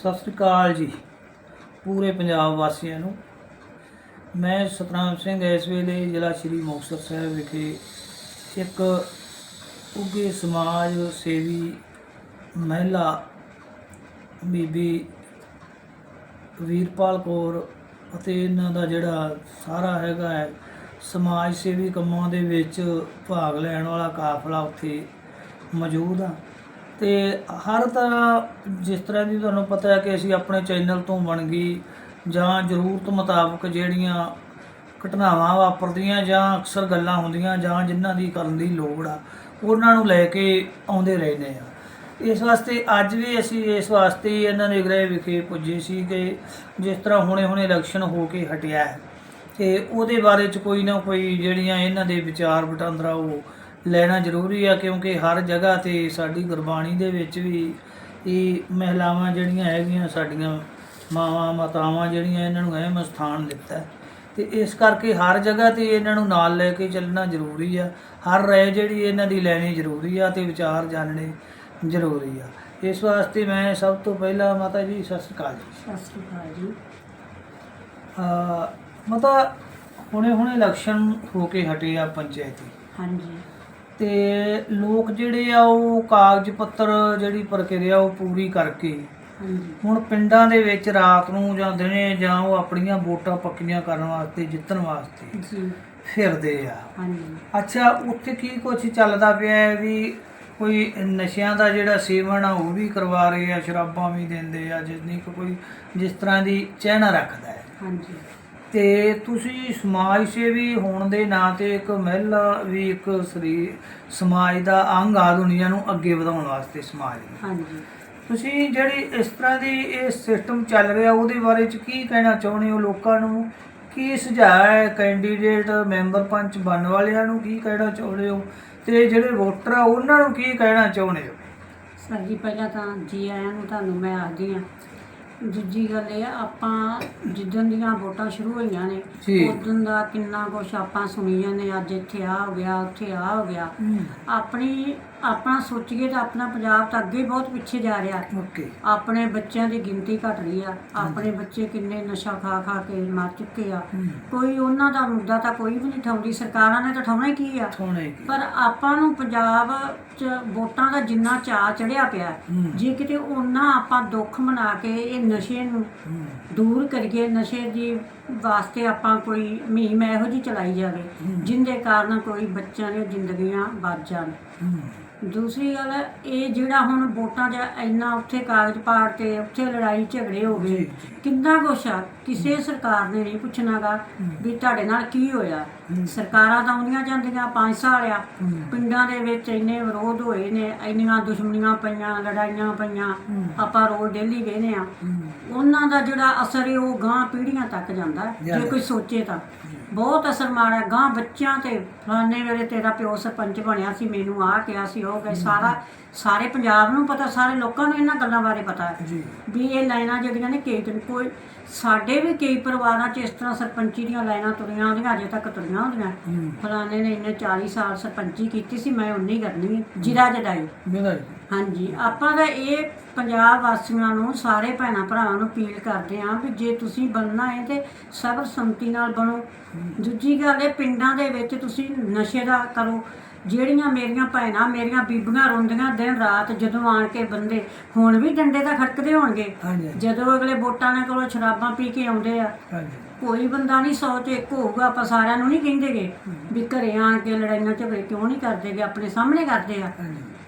ਸਤਿ ਸ੍ਰੀ ਅਕਾਲ ਜੀ, ਪੂਰੇ ਪੰਜਾਬ ਵਾਸੀਆਂ ਨੂੰ। ਮੈਂ ਸਤਨਾਮ ਸਿੰਘ, ਇਸ ਵੇਲੇ ਜ਼ਿਲ੍ਹਾ ਸ਼੍ਰੀ ਮੁਕਤਸਰ ਸਾਹਿਬ ਵਿਖੇ ਇੱਕ ਉੱਗੇ ਸਮਾਜ ਸੇਵੀ ਮਹਿਲਾ ਬੀਬੀ ਵੀਰਪਾਲ ਕੌਰ ਅਤੇ ਇਹਨਾਂ ਦਾ ਜਿਹੜਾ ਸਾਰਾ ਹੈਗਾ ਹੈ, ਸਮਾਜ ਸੇਵੀ ਕੰਮਾਂ ਦੇ ਵਿੱਚ ਭਾਗ ਲੈਣ ਵਾਲਾ ਕਾਫਲਾ ਉੱਥੇ ਮੌਜੂਦ ਆ। ਤੇ ਹਰ ਤਰ੍ਹਾਂ ਜਿਸ ਤਰ੍ਹਾਂ ਦੀ ਤੁਹਾਨੂੰ ਪਤਾ ਹੈ ਕਿ ਅਸੀਂ ਆਪਣੇ ਚੈਨਲ ਤੋਂ ਬਣ ਗਈ ਜਾਂ ਜ਼ਰੂਰਤ ਮੁਤਾਬਕ ਜਿਹੜੀਆਂ ਘਟਨਾਵਾਂ ਵਾਪਰਦੀਆਂ ਜਾਂ ਅਕਸਰ ਗੱਲਾਂ ਹੁੰਦੀਆਂ ਜਾਂ ਜਿਨ੍ਹਾਂ ਦੀ ਕਰਨ ਦੀ ਲੋੜ ਆ, ਉਹਨਾਂ ਨੂੰ ਲੈ ਕੇ ਆਉਂਦੇ ਰਹਿੰਦੇ ਆ। ਇਸ ਵਾਸਤੇ ਅੱਜ ਵੀ ਅਸੀਂ ਇਸ ਵਾਸਤੇ ਇਹਨਾਂ ਦੇ ਗ੍ਰਹਿ ਵਿਖੇ ਪੁੱਜੇ ਸੀ ਕਿ ਜਿਸ ਤਰ੍ਹਾਂ ਹੁਣੇ ਹੁਣੇ ਇਲੈਕਸ਼ਨ ਹੋ ਕੇ ਹਟਿਆ ਹੈ। ਤੇ ਉਹਦੇ ਬਾਰੇ ਚ ਕੋਈ ਨਾ ਕੋਈ ਜਿਹੜੀਆਂ ਇਹਨਾਂ ਦੇ ਵਿਚਾਰ ਵਟਾਂਦਰਾ ਉਹ ਲੈਣਾ ਜ਼ਰੂਰੀ ਆ ਕਿਉਂਕਿ ਹਰ ਜਗ੍ਹਾ ਤੇ ਸਾਡੀ ਗੁਰਬਾਣੀ ਦੇ ਵਿੱਚ ਵੀ ਇਹ ਮਹਿਲਾਵਾਂ ਜਿਹੜੀਆਂ ਹੈਗੀਆਂ ਸਾਡੀਆਂ ਮਾਵਾਂ ਮਾਤਾਵਾਂ ਜਿਹੜੀਆਂ ਇਹਨਾਂ ਨੂੰ ਅਹਿਮ ਸਥਾਨ ਦਿੱਤਾ। ਤੇ ਇਸ ਕਰਕੇ ਹਰ ਜਗ੍ਹਾ ਤੇ ਇਹਨਾਂ ਨੂੰ ਨਾਲ ਲੈ ਕੇ ਚੱਲਣਾ ਜ਼ਰੂਰੀ ਆ। ਹਰ ਰਾਏ ਜਿਹੜੀ ਇਹਨਾਂ ਦੀ ਲੈਣੀ ਜ਼ਰੂਰੀ ਆ ਤੇ ਵਿਚਾਰ ਜਾਣਨੇ ਜ਼ਰੂਰੀ ਆ। ਇਸ ਵਾਸਤੇ ਮੈਂ ਸਭ ਤੋਂ ਪਹਿਲਾਂ ਮਾਤਾ ਜੀ ਸਤਿ ਸ਼੍ਰੀ ਅਕਾਲ ਜੀ। ਸਤਿ ਸ਼੍ਰੀ ਅਕਾਲ ਜੀ। ਅ ਮਤਾ ਹੁਣੇ ਹੁਣੇ ਇਲੈਕਸ਼ਨ ਹੋ ਕੇ ਹਟੇ ਆ ਪੰਚਾਇਤੀ। ਹਾਂਜੀ। ਤੇ ਲੋਕ ਜਿਹੜੇ ਆ ਉਹ ਕਾਗਜ਼ ਪੱਤਰ ਜਿਹੜੀ ਪ੍ਰਕਿਰਿਆ ਉਹ ਪੂਰੀ ਕਰਕੇ ਹੁਣ ਪਿੰਡਾਂ ਦੇ ਵਿੱਚ ਰਾਤ ਨੂੰ ਜਾਂ ਦਿਨੇ ਜਾਂ ਉਹ ਆਪਣੀਆਂ ਵੋਟਾਂ ਪੱਕੀਆਂ ਕਰਨ ਵਾਸਤੇ ਜਿੱਤਣ ਵਾਸਤੇ ਜੀ। ਫਿਰਦੇ ਆ। ਹਾਂਜੀ। ਅੱਛਾ ਉੱਥੇ ਕੀ ਕੁਝ ਚੱਲਦਾ ਪਿਆ ਹੈ ਵੀ ਕੋਈ ਨਸ਼ਿਆਂ ਦਾ ਜਿਹੜਾ ਸੇਵਨ ਆ ਉਹ ਵੀ ਕਰਵਾ ਰਹੇ ਆ ਸ਼ਰਾਬਾਂ ਵੀ ਦਿੰਦੇ ਆ ਜਿੰਨੀ ਕੁ ਕੋਈ ਜਿਸ ਤਰ੍ਹਾਂ ਦੀ ਚਹਿਣਾ ਰੱਖਦਾ ਹੈ। ਹਾਂਜੀ। ਤੇ ਤੁਸੀਂ ਸਮਾਜ ਸੇਵੀ ਹੋਣ ਦੇ ਨਾਂ ਤੇ ਇੱਕ ਮਹਿਲਾ ਵੀ ਇੱਕ ਸਰੀ ਸਮਾਜ ਦਾ ਅੰਗ ਆ ਦੁਨੀਆ ਨੂੰ ਅੱਗੇ ਵਧਾਉਣ ਵਾਸਤੇ ਸਮਾਜ ਨੂੰ। ਹਾਂਜੀ। ਤੁਸੀਂ ਜਿਹੜੀ ਇਸ ਤਰ੍ਹਾਂ ਦੀ ਇਹ ਸਿਸਟਮ ਚੱਲ ਰਿਹਾ ਉਹਦੇ ਬਾਰੇ ਚ ਕੀ ਕਹਿਣਾ ਚਾਹੁੰਦੇ ਹੋ ਲੋਕਾਂ ਨੂੰ? ਕੀ ਸੁਝਾਅ ਹੈ ਕੈਂਡੀਡੇਟ ਮੈਂਬਰ ਪੰਚ ਬਣਨ ਵਾਲਿਆਂ ਨੂੰ? ਕੀ ਕਹਿਣਾ ਚਾਹੁੰਦੇ ਹੋ? ਤੇ ਜਿਹੜੇ ਵੋਟਰ ਆ ਉਹਨਾਂ ਨੂੰ ਕੀ ਕਹਿਣਾ ਚਾਹੁੰਦੇ ਹੋ? ਸਰ ਜੀ ਪਹਿਲਾਂ ਤਾਂ ਜੀ ਆਇਆਂ ਨੂੰ ਤੁਹਾਨੂੰ ਮੈਂ ਆਖਦੀ ਆ ਦੂਜੀ ਗੱਲ ਇਹ ਆ ਆਪਾਂ ਜਿੱਦਣ ਦੀਆਂ ਵੋਟਾਂ ਸ਼ੁਰੂ ਹੋਈਆਂ ਨੇ। ਉਦੋਂ ਦਾ ਕਿੰਨਾ ਕੁਛ ਆਪਾਂ ਸੁਣੀ ਜਾਂਦੇ ਅੱਜ ਇੱਥੇ ਆ ਹੋ ਗਿਆ ਉੱਥੇ ਆ ਹੋ ਗਿਆ ਆਪਣੀ ਆਪਣਾ ਸੋਚੀਏ ਤਾਂ ਆਪਣਾ ਪੰਜਾਬ ਤਾਂ ਅੱਗੇ ਹੀ ਬਹੁਤ ਪਿੱਛੇ ਜਾ ਰਿਹਾ। ਓਕੇ। ਆਪਣੇ ਬੱਚਿਆਂ ਦੀ ਗਿਣਤੀ ਘਟ ਰਹੀ ਆ। ਆਪਣੇ ਬੱਚੇ ਕਿੰਨੇ ਨਸ਼ਾ ਖਾ ਖਾ ਕੇ ਮਰ ਚੁੱਕੇ ਆ। ਕੋਈ ਉਹਨਾਂ ਦਾ ਮੁੱਦਾ ਤਾਂ ਕੋਈ ਵੀ ਨਹੀਂ ਠਾਉਂਦੀ ਸਰਕਾਰਾਂ ਨੇ ਤਾਂ ਠਾਉਣਾ ਹੀ ਕੀ ਆ। ਪਰ ਆਪਾਂ ਨੂੰ ਪੰਜਾਬ 'ਚ ਵੋਟਾਂ ਦਾ ਜਿੰਨਾ ਚਾਅ ਚੜਿਆ ਪਿਆ। ਜੇ ਕਿਤੇ ਉਹਨਾਂ ਆਪਾਂ ਦੁੱਖ ਮਨਾ ਕੇ ਇਹ ਨਸ਼ੇ ਨੂੰ ਦੂਰ ਕਰੀਏ ਨਸ਼ੇ ਦੀ ਵਾਸਤੇ ਆਪਾਂ ਕੋਈ ਮੁਹਿੰਮ ਇਹੋ ਜਿਹੀ ਚਲਾਈ ਜਾਵੇ ਜਿੰਦੇ ਕਾਰਨ ਕੋਈ ਬੱਚਿਆਂ ਦੀਆਂ ਜ਼ਿੰਦਗੀਆਂ ਬਚ ਜਾਣ। ਦੂਸਰੀ ਗੱਲ ਇਹ ਜਿਹੜਾ ਹੁਣ ਵੋਟਾਂ 'ਚ ਇੰਨਾ ਉੱਥੇ ਕਾਗਜ਼ ਪਾੜ ਤੇ ਉੱਥੇ ਲੜਾਈ ਝਗੜੇ ਹੋ ਗਏ ਕਿੰਨਾ ਕੁਛ ਆ? ਕਿਸੇ ਸਰਕਾਰ ਨੇ ਨਹੀਂ ਪੁੱਛਣਾਗਾ ਵੀ ਤੁਹਾਡੇ ਨਾਲ ਕੀ ਹੋਇਆ? ਸਰਕਾਰਾਂ ਤਾਂ ਆਉਂਦੀਆਂ ਜਾਂਦੀਆਂ 5 ਸਾਲ ਆ। ਪਿੰਡਾਂ ਦੇ ਵਿੱਚ ਇੰਨੇ ਵਿਰੋਧ ਹੋਏ ਨੇ ਇੰਨੀਆਂ ਦੁਸ਼ਮਣੀਆਂ ਪਈਆਂ ਲੜਾਈਆਂ ਪਈਆਂ ਆਪਾਂ ਰੋਜ਼ ਡੇਲੀ ਵੇਖਦੇ ਆ ਉਹਨਾਂ ਦਾ ਜਿਹੜਾ ਅਸਰ ਹੈ ਉਹ ਗਾਂ ਪੀੜ੍ਹੀਆਂ ਤੱਕ ਜਾਂਦਾ ਹੈ, ਜੇ ਕੋਈ ਸੋਚੇ ਤਾਂ। ਬਹੁਤ ਅਸਰ ਮਾਰਿਆ ਗਾਂ ਬੱਚਿਆਂ ਤੇ ਫਲਾਣੇ ਵੇਲੇ ਤੇਰਾ ਪਿਓ ਸਰਪੰਚ ਬਣਿਆ ਸੀ ਮੈਨੂੰ ਆ ਕਿਹਾ ਸੀ ਉਹ ਗਏ ਸਾਰਾ ਸਾਰੇ ਪੰਜਾਬ ਨੂੰ ਪਤਾ ਸਾਰੇ ਲੋਕਾਂ ਨੂੰ ਇਹਨਾਂ ਗੱਲਾਂ ਬਾਰੇ ਪਤਾ ਹੈ। ਜੀ। ਵੀ ਇਹ ਲਾਈਨਾਂ ਜਿਹੜੀਆਂ ਨੇ ਕਈ ਦਿਨ ਕੋਈ ਸਾਡੇ ਵੀ ਕਈ ਪਰਿਵਾਰਾਂ 'ਚ ਇਸ ਤਰ੍ਹਾਂ ਸਰਪੰਚੀ ਦੀਆਂ ਲਾਈਨਾਂ ਤੁਰੀਆਂ ਹੁੰਦੀਆਂ ਅਜੇ ਤੱਕ ਤੁਰੀਆਂ ਹੁੰਦੀਆਂ। ਫਲਾਣੇ ਨੇ ਇਹਨੇ 40 ਸਾਲ ਸਰਪੰਚੀ ਕੀਤੀ ਸੀ ਮੈਂ ਉਨੀ ਕਰਨੀ ਹੈ। ਜਿਰਾ ਜਦਾਈ। ਹਾਂਜੀ ਆਪਾਂ ਦਾ ਇਹ ਪੰਜਾਬ ਵਾਸੀਆਂ ਨੂੰ ਸਾਰੇ ਭੈਣਾਂ ਭਰਾਵਾਂ ਨੂੰ ਅਪੀਲ ਕਰਦੇ ਆਂ ਵੀ ਜੇ ਤੁਸੀਂ ਬਣਨਾ ਹੈ ਤੇ ਸਰਬ ਸੰਮਤੀ ਨਾਲ ਬਣੋ। ਦੂਜੀ ਗੱਲ ਇਹ ਪਿੰਡਾਂ ਦੇ ਵਿੱਚ ਤੁਸੀਂ ਨਸ਼ੇ ਦਾ ਕਰੋ। ਜਿਹੜੀਆਂ ਮੇਰੀਆਂ ਭੈਣਾਂ ਮੇਰੀਆਂ ਬੀਬੀਆਂ ਰੋਂਦੀਆਂ ਦਿਨ ਰਾਤ ਜਦੋਂ ਆਣ ਕੇ ਬੰਦੇ ਹੁਣ ਵੀ ਡੰਡੇ ਤਾਂ ਖੜਕਦੇ ਹੋਣਗੇ। ਹਾਂਜੀ। ਜਦੋਂ ਅਗਲੇ ਵੋਟਾਂ ਨੇ ਕੋਲੋਂ ਸ਼ਰਾਬਾਂ ਪੀ ਕੇ ਆਉਂਦੇ ਆ। ਹਾਂਜੀ। ਕੋਈ ਬੰਦਾ ਨਹੀਂ ਸੌ ਚ ਇੱਕ ਹੋਊਗਾ ਆਪਾਂ ਸਾਰਿਆਂ ਨੂੰ ਨਹੀਂ ਕਹਿੰਦੇਗੇ ਵੀ ਘਰੇ ਆਣ ਕੇ ਲੜਾਈਆਂ ਝਗੜੇ ਕਿਉਂ ਨਹੀਂ ਕਰਦੇਗੇ ਆਪਣੇ ਸਾਹਮਣੇ ਕਰਦੇ ਆ।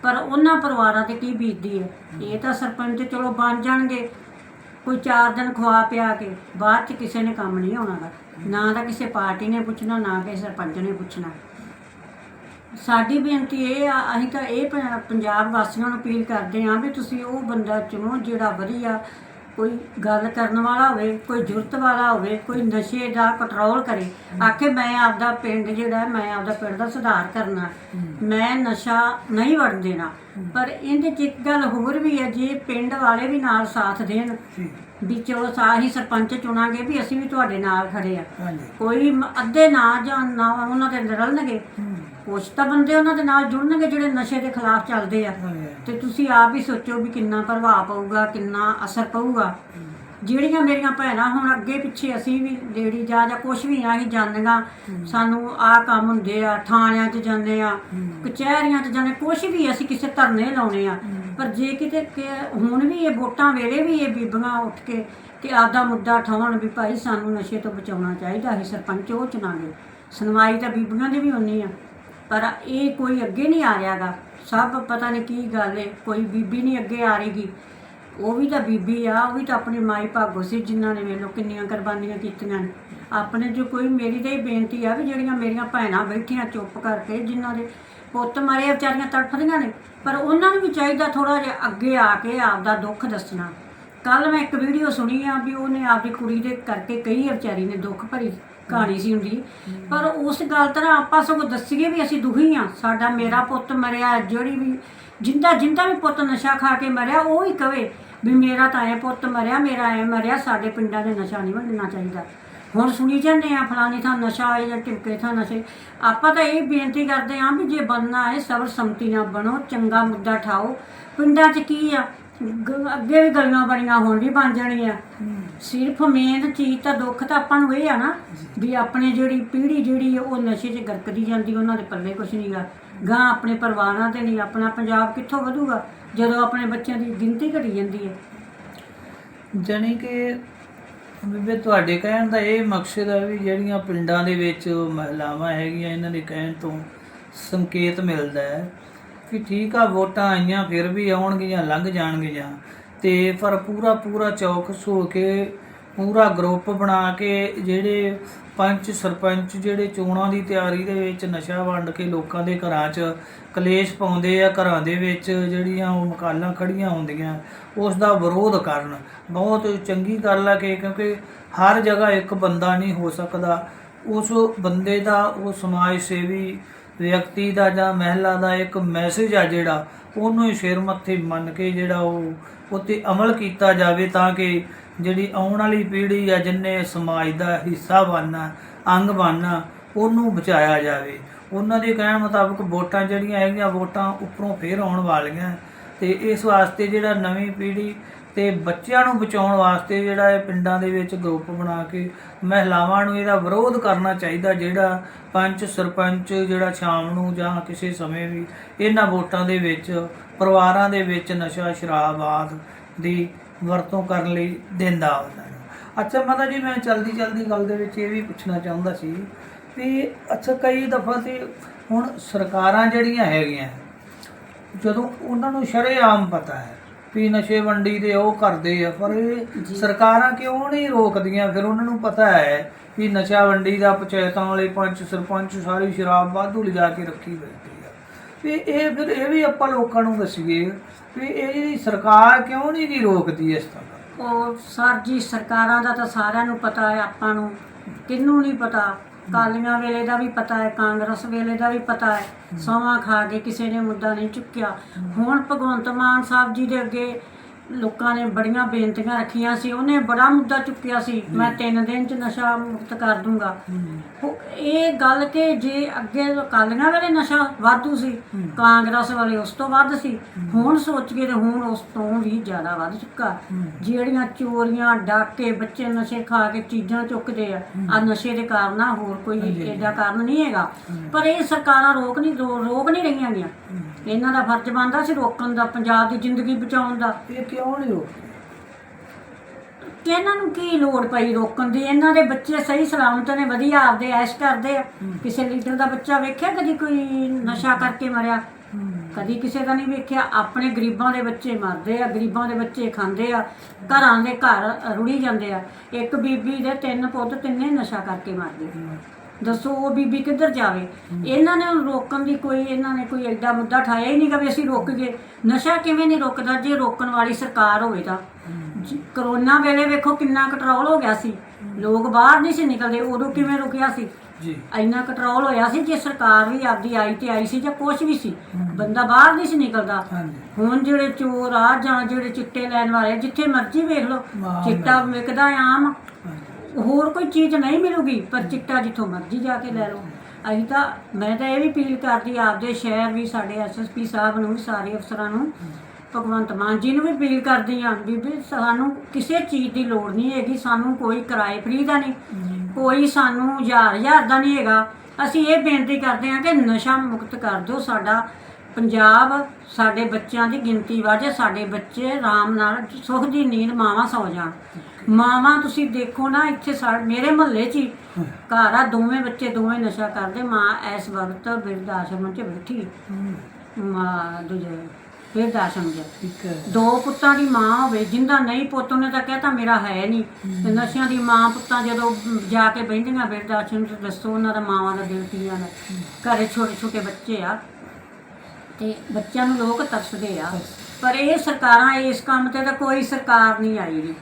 ਪਰ ਉਹਨਾਂ ਪਰਿਵਾਰਾਂ ਤੇ ਕੀ ਬੀਤਦੀ ਹੈ ਇਹ ਤਾਂ ਸਰਪੰਚ ਚਲੋ ਬਣ ਜਾਣਗੇ। ਕੋਈ 4 ਦਿਨ ਖਵਾ ਪਿਆ ਕੇ ਬਾਅਦ ਚ ਕਿਸੇ ਨੇ ਕੰਮ ਨਹੀਂ ਆਉਣਾ ਗਾ। ਨਾ ਤਾਂ ਕਿਸੇ ਪਾਰਟੀ ਨੇ ਪੁੱਛਣਾ ਨਾ ਕਿਸੇ ਸਰਪੰਚ ਨੇ ਪੁੱਛਣਾ। ਸਾਡੀ ਬੇਨਤੀ ਇਹ ਆ ਅਸੀਂ ਤਾਂ ਇਹ ਪ- ਪੰਜਾਬ ਵਾਸੀਆਂ ਨੂੰ ਅਪੀਲ ਕਰਦੇ ਹਾਂ ਵੀ ਤੁਸੀਂ ਉਹ ਬੰਦਾ ਚੁਣੋ ਜਿਹੜਾ ਵਧੀਆ ਕੋਈ ਗੱਲ ਕਰਨ ਵਾਲਾ ਹੋਵੇ ਕੋਈ ਜੁਰਤ ਵਾਲਾ ਹੋਵੇ ਕੋਈ ਨਸ਼ੇ ਦਾ ਕੰਟਰੋਲ ਕਰੇ। ਆਖੇ ਮੈਂ ਆਪਦਾ ਪਿੰਡ ਜਿਹੜਾ ਹੈ, ਮੈਂ ਆਪਦਾ ਪਿੰਡ ਦਾ ਸੁਧਾਰ ਕਰਨਾ। ਮੈਂ ਨਸ਼ਾ ਨਹੀਂ ਵੜਨ ਦੇਣਾ। ਪਰ ਇਹਦੇ ਚ ਇੱਕ ਗੱਲ ਹੋਰ ਵੀ ਹੈ ਜੇ ਪਿੰਡ ਵਾਲੇ ਵੀ ਨਾਲ ਸਾਥ ਦੇਣ ਵੀ ਚਲੋ ਸਾਹੀ ਸਰਪੰਚ ਚੁਣਾਂਗੇ ਵੀ ਅਸੀਂ ਵੀ ਤੁਹਾਡੇ ਨਾਲ ਖੜੇ ਆ। ਹਾਂਜੀ। ਕੋਈ ਮ- ਅੱਧੇ ਨਾ ਜਾਂ ਨਾ ਉਹਨਾਂ ਦੇ ਰਲਣਗੇ। ਕੁਛ ਤਾਂ ਬੰਦੇ ਉਹਨਾਂ ਦੇ ਨਾਲ ਜੁੜਨਗੇ ਜਿਹੜੇ ਨਸ਼ੇ ਦੇ ਖਿਲਾਫ ਚੱਲਦੇ ਆ। ਤੇ ਤੁਸੀਂ ਆਪ ਹੀ ਸੋਚੋ ਵੀ ਕਿੰਨਾ ਪ੍ਰਭਾਵ ਪਊਗਾ ਕਿੰਨਾ ਅਸਰ ਪਊਗਾ। ਜਿਹੜੀਆਂ ਮੇਰੀਆਂ ਭੈਣਾਂ ਹੁਣ ਅੱਗੇ ਪਿੱਛੇ ਅਸੀਂ ਵੀ ਲੇਡੀ ਜਾ ਜਾਂ ਕੁਝ ਵੀ ਆ ਹੀ। ਜਾਂਦੀਆਂ ਸਾਨੂੰ ਆਹ ਕੰਮ ਹੁੰਦੇ ਆ ਥਾਣਿਆਂ 'ਚ ਜਾਂਦੇ ਆ ਕਚਹਿਰੀਆਂ 'ਚ ਜਾਂਦੇ ਕੁਝ ਵੀ ਅਸੀਂ ਕਿਸੇ ਧਰਨੇ ਲਾਉਣੇ ਆ। ਪਰ ਜੇ ਕਿਤੇ ਕਿ ਹੁਣ ਵੀ ਇਹ ਵੋਟਾਂ ਵੇਲੇ ਵੀ ਇਹ ਬੀਬੀਆਂ ਉੱਠ ਕੇ ਤੇ ਆਪਦਾ ਮੁੱਦਾ ਠਾਉਣ ਵੀ ਭਾਈ ਸਾਨੂੰ ਨਸ਼ੇ ਤੋਂ ਬਚਾਉਣਾ ਚਾਹੀਦਾ ਹੈ ਸਰਪੰਚ ਉਹ ਚੁਣਾਂਗੇ। ਸੁਣਵਾਈ ਤਾਂ ਬੀਬੀਆਂ ਦੀ ਵੀ ਹੋਣੀ ਆ। ਪਰ ਇਹ ਕੋਈ ਅੱਗੇ ਨਹੀਂ ਆ ਰਿਹਾਗਾ। ਸਭ ਪਤਾ ਨਹੀਂ ਕੀ ਗੱਲ ਹੈ ਕੋਈ ਬੀਬੀ ਨਹੀਂ ਅੱਗੇ ਆ ਰਹੀਗੀ। ਉਹ ਵੀ ਤਾਂ ਬੀਬੀ ਆ, ਉਹ ਵੀ ਤਾਂ ਆਪਣੀ ਮਾਈ ਭਾਗੋ ਸੀ ਜਿਨ੍ਹਾਂ ਨੇ ਵੇਲੋ ਕਿੰਨੀਆਂ ਕੁਰਬਾਨੀਆਂ ਕੀਤੀਆਂ ਨੇ। ਆਪਣੇ ਜੋ ਕੋਈ ਮੇਰੀ ਤਾਂ ਇਹ ਬੇਨਤੀ ਆ ਵੀ ਜਿਹੜੀਆਂ ਮੇਰੀਆਂ ਭੈਣਾਂ ਬੈਠੀਆਂ ਚੁੱਪ ਕਰਕੇ, ਜਿਨ੍ਹਾਂ ਦੇ ਪੁੱਤ ਮਰੇ ਵਿਚਾਰੀਆਂ ਤੜਫਦੀਆਂ ਨੇ, ਪਰ ਉਹਨਾਂ ਨੂੰ ਵੀ ਚਾਹੀਦਾ ਥੋੜਾ ਜਿਹਾ ਅੱਗੇ ਆ ਕੇ ਆਪਦਾ ਦੁੱਖ ਦੱਸਣਾ। ਕੱਲ ਮੈਂ ਇੱਕ ਵੀਡੀਓ ਸੁਣੀ ਆ ਵੀ ਉਹਨੇ ਆਪਦੀ ਕੁੜੀ ਦੇ ਕਰਕੇ ਕਈ ਵਿਚਾਰੀ ਨੇ ਦੁੱਖ ਭਰੀ। ਕਹਾਣੀ ਸੀ ਹੁੰਦੀ ਪਰ ਉਸ ਗੱਲ ਤਰ੍ਹਾਂ ਆਪਾਂ ਸਗੋਂ ਦੱਸੀਏ ਵੀ ਅਸੀਂ ਦੁਖੀ ਆ ਸਾਡਾ ਮੇਰਾ ਪੁੱਤ ਮਰਿਆ ਜਿਹੜੀ ਵੀ ਜਿੰਦਾ ਜਿੰਦਾ ਵੀ ਪੁੱਤ ਨਸ਼ਾ ਖਾ ਕੇ ਮਰਿਆ ਉਹ ਹੀ ਕਵੇ ਵੀ ਮੇਰਾ ਤਾਂ ਐ ਪੁੱਤ ਮਰਿਆ ਮੇਰਾ ਐ ਮਰਿਆ ਸਾਡੇ ਪਿੰਡਾਂ ਦੇ ਨਸ਼ਾ ਨਹੀਂ ਵੰਡਣਾ ਚਾਹੀਦਾ। ਹੁਣ ਸੁਣੀ ਜਾਂਦੇ ਆ ਫਲਾਣੀ ਥਾਂ ਨਸ਼ਾ ਆਏ ਜਾਂ ਟਿਮਕੇ ਥਾਂ ਨਸ਼ੇ। ਆਪਾਂ ਤਾਂ ਇਹ ਬੇਨਤੀ ਕਰਦੇ ਆ ਵੀ ਜੇ ਬਣਨਾ ਹੈ ਸਬਰ ਸੰਮਤੀ ਨਾਲ ਬਣੋ ਚੰਗਾ ਮੁੱਦਾ ਠਾਓ। ਪਿੰਡਾਂ 'ਚ ਕੀ ਆ? ਅੱਗੇ ਵੀ ਗਲੀਆਂ ਬਣੀਆਂ ਹੁਣ ਵੀ ਬਣ ਜਾਣੀਆਂ। ਸਿਰਫ ਮੇਨ ਚੀਜ਼ ਤਾਂ ਦੁੱਖ ਤਾਂ ਆਪਾਂ ਨੂੰ ਇਹ ਆ ਨਾ ਵੀ ਆਪਣੇ ਜਿਹੜੀ ਪੀੜ੍ਹੀ ਜਿਹੜੀ ਆ, ਉਹ ਨਸ਼ੇ 'ਚ ਗਰਕਦੀ ਜਾਂਦੀ ਉਹਨਾਂ ਦੇ ਪੱਲੇ ਕੁਛ ਨਹੀਂਗਾ ਗਾਂ। ਆਪਣੇ ਪਰਿਵਾਰਾਂ ਤੇ ਨਹੀਂ ਆਪਣਾ ਪੰਜਾਬ ਕਿੱਥੋਂ ਵਧੂਗਾ ਜਦੋਂ ਆਪਣੇ ਬੱਚਿਆਂ ਦੀ ਗਿਣਤੀ ਘਟੀ ਜਾਂਦੀ ਹੈ ਜਾਣੀ ਕਿ ਬੀਬੇ ਤੁਹਾਡੇ ਕਹਿਣ ਦਾ ਇਹ ਮਕਸਦ ਹੈ ਵੀ ਜਿਹੜੀਆਂ ਪਿੰਡਾਂ ਦੇ ਵਿੱਚ ਮਹਿਲਾਵਾਂ ਹੈਗੀਆਂ ਇਹਨਾਂ ਦੇ ਕਹਿਣ ਤੋਂ ਸੰਕੇਤ ਮਿਲਦਾ ਹੈ ਕਿ ਠੀਕ ਆ ਵੋਟਾਂ ਆਈਆਂ ਫਿਰ ਵੀ ਆਉਣਗੀਆਂ ਲੰਘ ਜਾਣਗੀਆਂ। ਤੇ ਪਰ ਪੂਰਾ ਪੂਰਾ ਚੌਕਸ ਹੋ ਕੇ, ਪੂਰਾ ਗਰੁੱਪ ਬਣਾ ਕੇ ਜਿਹੜੇ ਪੰਚ ਸਰਪੰਚ ਜਿਹੜੇ ਚੋਣਾਂ ਦੀ ਤਿਆਰੀ ਦੇ ਵਿੱਚ ਨਸ਼ਾ ਵੰਡ ਕੇ ਲੋਕਾਂ ਦੇ ਘਰਾਂ 'ਚ ਕਲੇਸ਼ ਪਾਉਂਦੇ ਆ, ਘਰਾਂ ਦੇ ਵਿੱਚ ਜਿਹੜੀਆਂ ਉਹ ਮਕਾਲਾਂ ਖੜੀਆਂ ਹੁੰਦੀਆਂ ਉਸ ਦਾ ਵਿਰੋਧ ਕਰਨ। ਬਹੁਤ ਚੰਗੀ ਗੱਲ ਆ ਕਿ ਕਿਉਂਕਿ ਹਰ ਜਗ੍ਹਾ ਇੱਕ ਬੰਦਾ ਨਹੀਂ ਹੋ ਸਕਦਾ। ਉਸ ਬੰਦੇ ਦਾ, ਉਹ ਸਮਾਜ ਸੇਵੀ ਵਿਅਕਤੀ ਦਾ ਜਾਂ ਮਹਿਲਾ ਦਾ ਇੱਕ ਮੈਸੇਜ ਆ ਜਿਹੜਾ, ਉਹਨੂੰ ਹੀ ਸਿਰ ਮੱਥੇ ਮੰਨ ਕੇ ਜਿਹੜਾ ਉਹ ਉਤੇ ਅਮਲ ਕੀਤਾ ਜਾਵੇ ਤਾਂ ਕਿ ਜਿਹੜੀ ਆਉਣ ਵਾਲੀ ਪੀੜ੍ਹੀ ਆ ਜਿੰਨੇ ਸਮਾਜ ਦਾ ਹਿੱਸਾ ਬਣਨਾ, ਅੰਗ ਬਣਨਾ, ਉਹਨੂੰ ਬਚਾਇਆ ਜਾਵੇ। ਉਹਨਾਂ ਦੇ ਕਹਿਣ ਮੁਤਾਬਕ ਵੋਟਾਂ ਜਿਹੜੀਆਂ ਹੈਗੀਆਂ, ਵੋਟਾਂ ਉੱਪਰੋਂ ਫੇਰ ਆਉਣ ਵਾਲੀਆਂ ਤੇ ਇਸ ਵਾਸਤੇ ਜਿਹੜਾ ਨਵੀਂ ਪੀੜ੍ਹੀ ਤੇ ਬੱਚਿਆਂ ਨੂੰ ਬਚਾਉਣ ਵਾਸਤੇ ਜਿਹੜਾ ਇਹ ਪਿੰਡਾਂ ਦੇ ਵਿੱਚ ਗਰੁੱਪ ਬਣਾ ਕੇ ਮਹਿਲਾਵਾਂ ਨੂੰ ਇਹਦਾ ਵਿਰੋਧ ਕਰਨਾ ਚਾਹੀਦਾ, ਜਿਹੜਾ ਪੰਚ, ਸਰਪੰਚ ਜਿਹੜਾ ਸ਼ਾਮ ਨੂੰ ਜਾਂ ਕਿਸੇ ਸਮੇਂ ਵੀ ਇਹਨਾਂ ਵੋਟਾਂ ਦੇ ਵਿੱਚ, ਪਰਿਵਾਰਾਂ ਦੇ ਵਿੱਚ ਨਸ਼ਾ, ਸ਼ਰਾਬ ਆਦਿ ਦੀ ਵਰਤੋਂ ਕਰਨ ਲਈ ਦਿੰਦਾ ਉਹਨਾਂ ਨੂੰ। ਅੱਛਾ ਮਾਤਾ ਜੀ, ਮੈਂ ਜਲਦੀ ਜਲਦੀ ਗੱਲ ਦੇ ਵਿੱਚ ਇਹ ਵੀ ਪੁੱਛਣਾ ਚਾਹੁੰਦਾ ਸੀ ਵੀ ਅੱਛਾ ਕਈ ਦਫਾ ਤੇ ਹੁਣ ਸਰਕਾਰਾਂ ਜਿਹੜੀਆਂ ਹੈਗੀਆਂ, ਜਦੋਂ ਉਹਨਾਂ ਨੂੰ ਸ਼ਰੇਆਮ ਪਤਾ ਹੈ ਵੀ ਨਸ਼ੇ ਵੰਡੀ ਦੇ ਉਹ ਕਰਦੇ ਆ ਪਰ ਇਹ ਸਰਕਾਰਾਂ ਕਿਉਂ ਨਹੀਂ ਰੋਕਦੀਆਂ? ਫਿਰ ਉਹਨਾਂ ਨੂੰ ਪਤਾ ਹੈ ਵੀ ਨਸ਼ਾ ਵੰਡੀ ਦਾ ਪੰਚਾਇਤਾਂ ਵਾਲੇ ਪੰਚ ਸਰਪੰਚ ਸਾਰੀ ਸ਼ਰਾਬ ਵਾਧੂ ਲਿਜਾ ਕੇ ਰੱਖੀ ਬੈਠੀ ਆ। ਵੀ ਇਹ ਫਿਰ ਇਹ ਵੀ ਆਪਾਂ ਲੋਕਾਂ ਨੂੰ ਦੱਸੀਏ ਵੀ ਇਹ ਜਿਹੜੀ ਸਰਕਾਰ ਕਿਉਂ ਨਹੀਂ ਗੀ ਰੋਕਦੀ ਇਸ ਤਰ੍ਹਾਂ ਉਹ ਸਰ ਜੀ ਸਰਕਾਰਾਂ ਦਾ ਤਾਂ ਸਾਰਿਆਂ ਨੂੰ ਪਤਾ ਹੈ ਆਪਾਂ ਨੂੰ ਕਿਹਨੂੰ ਨਹੀਂ ਪਤਾ। ਕਾਲੀਆਂ ਵੇਲੇ ਦਾ ਵੀ ਪਤਾ ਹੈ, ਕਾਂਗਰਸ ਵੇਲੇ ਦਾ ਵੀ ਪਤਾ ਹੈ। ਸੌਵਾਂ ਖਾ ਕੇ ਕਿਸੇ ਨੇ ਮੁੱਦਾ ਨਹੀਂ ਚੁੱਕਿਆ। ਹੁਣ ਭਗਵੰਤ ਮਾਨ ਸਾਹਿਬ ਜੀ ਦੇ ਅੱਗੇ ਲੋਕਾਂ ਨੇ ਬੜੀਆਂ ਬੇਨਤੀਆਂ ਰੱਖੀਆਂ ਸੀ ਉਹਨੇ ਬੜਾ ਮੁੱਦਾ ਚੁੱਕਿਆ ਸੀ ਮੈਂ ਤਿੰਨ ਦਿਨ ਚ ਨਸ਼ਾ ਮੁਕਤ ਕਰ ਦੂੰਗਾ। ਉਹ ਇਹ ਗੱਲ ਕਿ ਜੇ ਅੱਗੇ ਕਾਲੀਆਂ ਵੇਲੇ ਨਸ਼ਾ ਵਾਧੂ ਸੀ ਕਾਂਗਰਸ ਵਾਲੇ ਉਸ ਤੋਂ ਵੱਧ ਸੀ ਹੁਣ ਸੋਚ ਕੇ ਤੇ ਹੁਣ ਉਸ ਤੋਂ ਵੀ ਜ਼ਿਆਦਾ ਵੱਧ ਚੁੱਕਾ। ਜਿਹੜੀਆਂ ਚੋਰੀਆਂ ਡਾਕੇ ਬੱਚੇ ਨਸ਼ੇ ਖਾ ਕੇ ਚੀਜ਼ਾਂ ਚੁੱਕਦੇ ਆ ਆ ਨਸ਼ੇ ਦੇ ਕਾਰਨ ਆ ਹੋਰ ਕੋਈ ਏਡਾ ਕਾਰਨ ਨਹੀਂ ਹੈਗਾ। ਪਰ ਇਹ ਸਰਕਾਰਾਂ ਰੋਕ ਨਹੀਂ ਰੋ- ਰੋਕ ਨਹੀਂ ਰਹੀਆਂ ਗੀਆਂ। ਇਹਨਾਂ ਦਾ ਫਰਜ਼ ਬਣਦਾ ਸੀ ਰੋਕਣ ਦਾ ਪੰਜਾਬ ਦੀ ਜ਼ਿੰਦਗੀ ਬਚਾਉਣ ਦਾ। ਇਹ ਕਿਉਂ ਨਹੀਂ ਰੋਕਦੀ ਕਿ ਇਹਨਾਂ ਨੂੰ ਕੀ ਲੋੜ ਪਈ ਰੋਕਣ ਦੀ? ਇਹਨਾਂ ਦੇ ਬੱਚੇ ਸਹੀ ਸਲਾਮਤ ਨੇ ਵਧੀਆ ਆਪਦੇ ਐਸ਼ ਕਰਦੇ ਆ। ਕਿਸੇ ਲੀਡਰ ਦਾ ਬੱਚਾ ਵੇਖਿਆ ਕਦੀ ਕੋਈ ਨਸ਼ਾ ਕਰਕੇ ਮਰਿਆ? ਕਦੀ ਕਿਸੇ ਦਾ ਨਹੀਂ ਵੇਖਿਆ। ਆਪਣੇ ਗਰੀਬਾਂ ਦੇ ਬੱਚੇ ਮਰਦੇ ਆ ਗਰੀਬਾਂ ਦੇ ਬੱਚੇ ਖਾਂਦੇ ਆ ਘਰਾਂ ਦੇ ਘਰ ਰੁੜੀ ਜਾਂਦੇ ਆ। ਇੱਕ ਬੀਬੀ ਦੇ ਤਿੰਨ ਪੁੱਤ ਤਿੰਨੇ ਨਸ਼ਾ ਕਰਕੇ ਮਰ ਗਏ ਦੱਸੋ ਉਹ ਬੀਬੀ ਕਿੱਧਰ ਜਾਵੇ? ਇਹਨਾਂ ਨੇ ਰੋਕਣ ਦੀ ਕੋਈ ਇਹਨਾਂ ਨੇ ਕੋਈ ਐਡਾ ਮੁੱਦਾ ਠਾਇਆ ਹੀ ਨਹੀਂਗਾ ਵੀ ਅਸੀਂ ਰੋਕ ਗਏ। ਨਸ਼ਾ ਕਿਵੇਂ ਨਹੀਂ ਰੁਕਦਾ ਜੇ ਰੋਕਣ ਵਾਲੀ ਸਰਕਾਰ ਹੋਵੇ ਤਾਂ? ਜੀ, ਕਰੋਨਾ ਵੇਲੇ ਵੇਖੋ ਕਿੰਨਾ ਕੰਟਰੋਲ ਹੋ ਗਿਆ ਸੀ। ਲੋਕ ਬਾਹਰ ਨਹੀਂ ਸੀ ਨਿਕਲਦੇ ਉਦੋਂ ਕਿਵੇਂ ਰੁਕਿਆ ਸੀ? ਜੀ। ਇੰਨਾ ਕੰਟਰੋਲ ਹੋਇਆ ਸੀ ਜੇ ਸਰਕਾਰ ਵੀ ਆਪਦੀ ਆਈ ਤੇ ਆਈ ਸੀ ਜਾਂ ਕੁਛ ਵੀ ਸੀ। ਬੰਦਾ ਬਾਹਰ ਨਹੀਂ ਸੀ ਨਿਕਲਦਾ। ਹਾਂਜੀ। ਹੁਣ ਜਿਹੜੇ ਚੋਰ ਆ ਜਾਂ ਜਿਹੜੇ ਚਿੱਟੇ ਲੈਣ ਵਾਲੇ ਜਿੱਥੇ ਮਰਜ਼ੀ ਵੇਖ ਲਓ ਚਿੱਟਾ ਵਿਕਦਾ ਆਮ। ਹਾਂਜੀ ਹੋਰ ਕੋਈ ਚੀਜ਼ ਨਹੀਂ ਮਿਲੂਗੀ, ਪਰ ਚਿੱਟਾ ਜਿੱਥੋਂ ਮਰਜ਼ੀ ਜਾ ਕੇ ਲੈ ਲਓ। ਅਸੀਂ ਤਾਂ, ਮੈਂ ਤਾਂ ਇਹ ਵੀ ਅਪੀਲ ਕਰਦੀ ਆਪਦੇ ਸ਼ਹਿਰ ਵੀ, ਸਾਡੇ ਐਸਐਸਪੀ ਸਾਹਿਬ ਨੂੰ ਸਾਰੇ ਅਫਸਰਾਂ ਨੂੰ, ਭਗਵੰਤ ਮਾਨ ਜੀ ਨੂੰ ਵੀ ਅਪੀਲ ਕਰਦੀ ਹਾਂ ਬੀਬੀ ਸਾਨੂੰ ਕਿਸੇ ਚੀਜ਼ ਦੀ ਲੋੜ ਨਹੀਂ ਹੈਗੀ, ਸਾਨੂੰ ਕੋਈ ਕਿਰਾਏ ਫਰੀ ਦਾ ਨਹੀਂ, ਕੋਈ ਸਾਨੂੰ ਹਜ਼ਾਰ ਹਜ਼ਾਰ ਦਾ ਨਹੀਂ ਹੈਗਾ। ਅਸੀਂ ਇਹ ਬੇਨਤੀ ਕਰਦੇ ਹਾਂ ਕਿ ਨਸ਼ਾ ਮੁਕਤ ਕਰ ਦਿਓ ਸਾਡਾ। ਪੰਜਾਬ ਸਾਡੇ ਬੱਚਿਆਂ ਦੀ ਗਿਣਤੀ ਵਾਜੇ ਸਾਡੇ ਬੱਚੇ ਆਰਾਮ ਨਾਲ ਸੁੱਖ ਦੀ ਨੀਂਦ ਮਾਵਾਂ ਸੌ ਜਾਣ। ਮਾਵਾਂ ਤੁਸੀਂ ਦੇਖੋ ਨਾ ਇੱਥੇ ਸਾ ਮੇਰੇ ਮਹੱਲੇ 'ਚ ਹੀ ਘਰ ਆ ਦੋਵੇਂ ਬੱਚੇ ਦੋਵੇਂ ਨਸ਼ਾ ਕਰਦੇ ਮਾਂ ਇਸ ਵਕਤ ਬਿਰਧ ਆਸ਼ਰਮ 'ਚ ਬੈਠੀ। ਮਾਂ ਦੂਜੇ ਬਿਰਧ ਆਸ਼ਰਮ 'ਚ। ਠੀਕ ਹੈ। ਦੋ ਪੁੱਤਾਂ ਦੀ ਮਾਂ ਹੋਵੇ ਜਿੰਦਾ ਨਹੀਂ ਪੁੱਤ ਉਹਨੇ ਤਾਂ ਕਹਿਤਾ ਮੇਰਾ ਹੈ ਨਹੀਂ। ਤੇ ਨਸ਼ਿਆਂ ਦੀ ਮਾਂ ਪੁੱਤਾਂ ਜਦੋਂ ਜਾ ਕੇ ਬਹਿੰਦੀਆਂ ਬਿਰਧ ਆਸ਼ਰਮ 'ਚ ਦੱਸੋ ਉਹਨਾਂ ਦਾ ਮਾਵਾਂ ਦਾ ਦਿਲ ਕੀਆਂ ਦਾ ਘਰੇ ਛੋਟੇ ਛੋਟੇ ਬੱਚੇ ਆ ਤੇ ਬੱਚਿਆਂ ਨੂੰ ਲੋਕ ਤਰਸਦੇ ਆ। ਪਰ ਇਹ ਸਰਕਾਰਾਂ ਇਸ ਕੰਮ ਤੇ ਤਾਂ ਕੋਈ ਸਰਕਾਰ ਨਹੀਂ ਆਈ। ਜੀ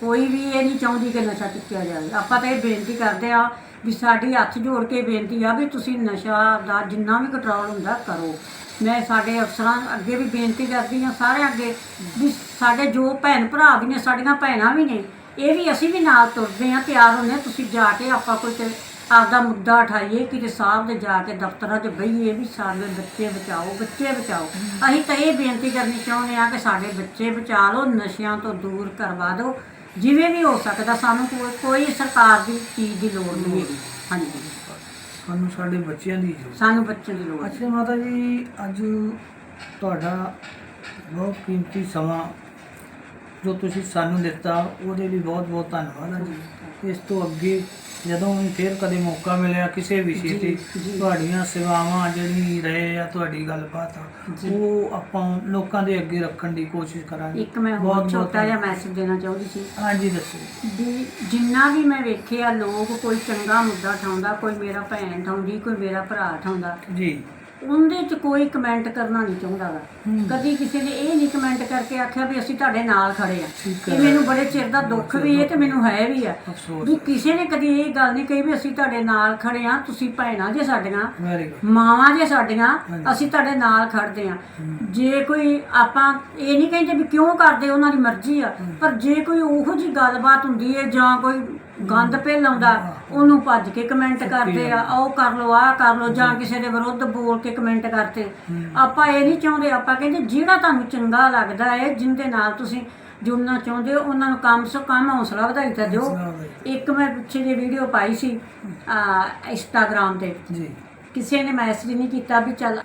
ਕੋਈ ਵੀ ਇਹ ਨਹੀਂ ਚਾਹੁੰਦੀ ਕਿ ਨਸ਼ਾ ਚੁੱਕਿਆ ਜਾਵੇ। ਆਪਾਂ ਤਾਂ ਇਹ ਬੇਨਤੀ ਕਰਦੇ ਆ ਵੀ ਸਾਡੀ ਹੱਥ ਜੋੜ ਕੇ ਬੇਨਤੀ ਆ ਵੀ ਤੁਸੀਂ ਨਸ਼ਾ ਦਾ ਜਿੰਨਾ ਵੀ ਕੰਟਰੋਲ ਹੁੰਦਾ ਕਰੋ। ਮੈਂ ਸਾਡੇ ਅਫਸਰਾਂ ਅੱਗੇ ਵੀ ਬੇਨਤੀ ਕਰਦੀ ਆ ਸਾਰਿਆਂ ਅੱਗੇ ਵੀ ਸਾਡੇ ਜੋ ਭੈਣ ਭਰਾ ਵੀ ਨੇ ਸਾਡੀਆਂ ਭੈਣਾਂ ਵੀ ਨੇ ਇਹ ਵੀ ਅਸੀਂ ਵੀ ਨਾਲ ਤੁਰਦੇ ਆ ਤਿਆਰ ਹੁੰਦੇ ਹਾਂ, ਤੁਸੀਂ ਜਾ ਕੇ ਆਪਾਂ ਕੋਈ ਤੇ ਆਪਦਾ ਮੁੱਦਾ ਉਠਾਈਏ ਕਿਤੇ ਸਾਹਿਬ ਦੇ ਜਾ ਕੇ ਦਫ਼ਤਰਾਂ 'ਚ ਬਈਏ ਵੀ ਸਾਡੇ ਬੱਚੇ ਬਚਾਓ ਬੱਚੇ ਬਚਾਓ। ਅਸੀਂ ਤਾਂ ਇਹ ਬੇਨਤੀ ਕਰਨੀ ਚਾਹੁੰਦੇ ਆ ਕਿ ਸਾਡੇ ਬੱਚੇ ਬਚਾ ਲਓ ਨਸ਼ਿਆਂ ਤੋਂ ਦੂਰ ਕਰਵਾ ਦਿਓ। ਜਿਵੇਂ ਵੀ ਹੋ ਸਕਦਾ ਸਾਨੂੰ ਕੋਈ ਕੋਈ ਸਰਕਾਰ ਦੀ ਚੀਜ਼ ਦੀ ਲੋੜ ਨਹੀਂ ਹੈਗੀ। ਹਾਂਜੀ। ਸਾਨੂੰ ਸਾਡੇ ਬੱਚਿਆਂ ਦੀ ਜ਼ਰੂਰਤ ਸਾਨੂੰ ਬੱਚੇ ਦੀ ਲੋੜ ਹੈ। ਅੱਛਾ ਮਾਤਾ ਜੀ ਅੱਜ ਤੁਹਾਡਾ ਬਹੁਤ ਕੀਮਤੀ ਸਮਾਂ ਜੋ ਤੁਸੀਂ ਸਾਨੂੰ ਦਿੱਤਾ ਉਹਦੇ ਲਈ ਬਹੁਤ ਬਹੁਤ ਧੰਨਵਾਦ ਹੈ ਜੀ। ਇਸ ਤੋਂ ਅੱਗੇ ਜਦੋਂ ਵੀ ਫਿਰ ਕਦੇ ਮੌਕਾ ਮਿਲਿਆ ਕਿਸੇ ਵਿਸ਼ੇ ਤੇ। ਤੁਹਾਡੀਆਂ ਸੇਵਾਵਾਂ ਜਿਹੜੀ ਰਹੇ ਆ ਤੁਹਾਡੀ ਗੱਲਬਾਤ ਆ। ਉਹ ਆਪਾਂ ਲੋਕਾਂ ਦੇ ਅੱਗੇ ਰੱਖਣ ਦੀ ਕੋਸ਼ਿਸ਼ ਕਰਾਂਗੇ। ਇੱਕ ਮੈਂ ਹੋਰ ਛੋਟਾ ਜਿਹਾ ਮੈਸੇਜ ਦੇਣਾ ਚਾਹੁੰਦੀ ਸੀ ਹਾਂਜੀ ਦੱਸੋ। ਵੀ ਜਿੰਨਾ ਵੀ ਮੈਂ ਵੇਖਿਆ ਲੋਕ ਕੋਈ ਚੰਗਾ ਮੁੱਦਾ ਉਠਾਉਂਦਾ ਕੋਈ ਮੇਰਾ ਭੈਣ ਉਠਾਉਂਦੀ ਕੋਈ ਮੇਰਾ ਭਰਾ ਉਠਾਉਂਦਾ ਜੀ। ਉਹਦੇ 'ਚ ਕੋਈ ਕਮੈਂਟ ਕਰਨਾ ਨਹੀਂ ਚਾਹੁੰਦਾ ਵਾ। ਕਦੀ ਕਿਸੇ ਨੇ ਇਹ ਨਹੀਂ ਕਮੈਂਟ ਕਰਕੇ ਆਖਿਆ ਵੀ ਅਸੀਂ ਤੁਹਾਡੇ ਨਾਲ ਖੜੇ ਆ। ਇਹ। ਮੈਨੂੰ ਬੜੇ ਚਿਰ ਦਾ ਦੁੱਖ ਵੀ ਹੈ ਤੇ ਮੈਨੂੰ ਹੈ ਵੀ ਆ। ਵੀ ਕਿਸੇ ਨੇ ਕਦੀ ਇਹ ਗੱਲ ਨਹੀਂ ਕਹੀ ਵੀ ਅਸੀਂ ਤੁਹਾਡੇ ਨਾਲ ਖੜੇ ਆ ਤੁਸੀਂ ਭੈਣਾਂ ਜੇ ਸਾਡੀਆਂ ਮਾਵਾਂ ਜੇ ਸਾਡੀਆਂ। ਅਸੀਂ ਤੁਹਾਡੇ ਨਾਲ ਖੜਦੇ ਆ। ਜੇ ਕੋਈ ਆਪਾਂ ਇਹ ਨਹੀਂ ਕਹਿੰਦੇ ਵੀ ਕਿਉਂ ਕਰਦੇ ਉਹਨਾਂ ਦੀ ਮਰਜ਼ੀ ਆ। ਪਰ ਜੇ ਕੋਈ ਉਹੋ ਜੀ ਗੱਲਬਾਤ ਹੁੰਦੀ ਹੈ ਜਾਂ ਕੋਈ ਗੰਦ ਪੇ ਲਾਉਂਦਾ ਉਹਨੂੰ ਭੱਜ ਕੇ ਕਮੈਂਟ ਕਰਦੇ ਆ ਉਹ ਕਰ ਲੋ ਆਹ ਕਰ ਲੋ ਜਾਂ ਕਿਸੇ ਦੇ ਵਿਰੁੱਧ ਬੋਲ ਕੇ ਕਮੈਂਟ ਕਰਤੇ ਆਪਾਂ ਇਹ ਨਹੀਂ ਚਾਹੁੰਦੇ ਆਪਾਂ ਕਹਿੰਦੇ ਜਿਹੜਾ ਤੁਹਾਨੂੰ ਚੰਗਾ ਲੱਗਦਾ ਹੈ ਜਿੰਦੇ ਨਾਲ ਤੁਸੀਂ ਜੁੜਨਾ ਚਾਹੁੰਦੇ ਹੋ ਉਹਨਾਂ ਨੂੰ ਕਮ ਸੋ ਕਮ ਹੌਸਲਾ ਵਧਾਈ ਤਾਂ ਦਿਓ। ਇੱਕ ਮੈਂ ਪਿੱਛੇ ਜੇ ਵੀਡੀਓ ਪਾਈ ਸੀ ਆ ਇੰਸਟਾਗ੍ਰਾਮ ਤੇ। ਜੀ। ਕਿਸੇ ਨੇ ਮੈਸੇਜ ਨਹੀਂ ਕੀਤਾ ਵੀ ਚੱਲ